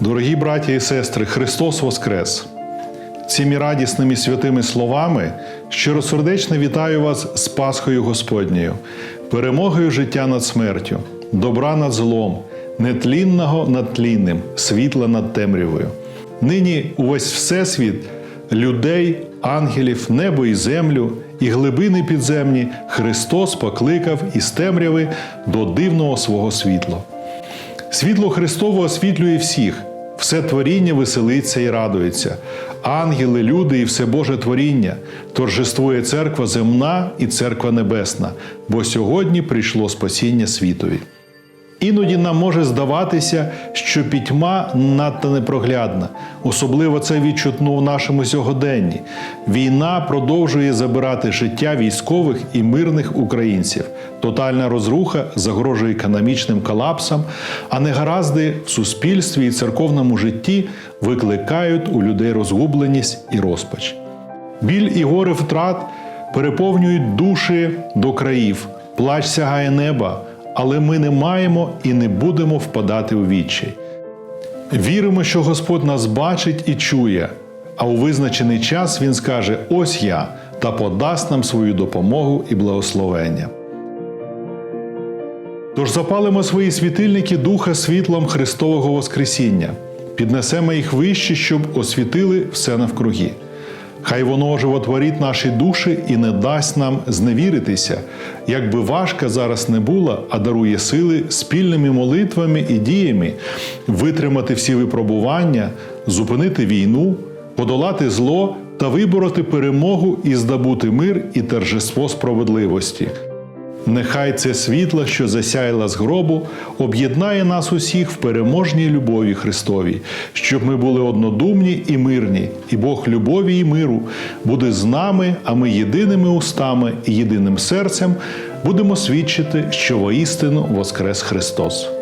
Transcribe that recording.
Дорогі браті і сестри, Христос Воскрес! Цими радісними святими словами щиросердечно вітаю вас з Пасхою Господньою, перемогою життя над смертю, добра над злом, нетлінного над тлінним, світла над темрявою. Нині увесь Всесвіт, людей, ангелів, небо і землю, і глибини підземні Христос покликав із темряви до дивного свого світла. Світло Христово освітлює всіх, все творіння веселиться і радується. Ангели, люди і все Боже творіння торжествує церква земна і церква небесна, бо сьогодні прийшло спасіння світові. Іноді нам може здаватися, що пітьма надто непроглядна. Особливо це відчутно в нашому сьогоденні. Війна продовжує забирати життя військових і мирних українців. Тотальна розруха загрожує економічним колапсом, а негаразди в суспільстві і церковному житті викликають у людей розгубленість і розпач. Біль і гори втрат переповнюють душі до країв, плач сягає неба, але ми не маємо і не будемо впадати у відчай. Віримо, що Господь нас бачить і чує, а у визначений час Він скаже: Ось я та подасть нам свою допомогу і благословення. Тож запалимо свої світильники Духа світлом Христового Воскресіння, піднесемо їх вище, щоб освітили все навкруги. Хай воно оживотворить наші душі і не дасть нам зневіритися, як би важка зараз не була, а дарує сили спільними молитвами і діями витримати всі випробування, зупинити війну, подолати зло та вибороти перемогу і здобути мир і торжество справедливості. Нехай це світло, що засяяло з гробу, об'єднає нас усіх в переможній любові Христовій, щоб ми були однодумні і мирні, і Бог любові і миру буде з нами, а ми єдиними устами і єдиним серцем будемо свідчити, що воістину воскрес Христос.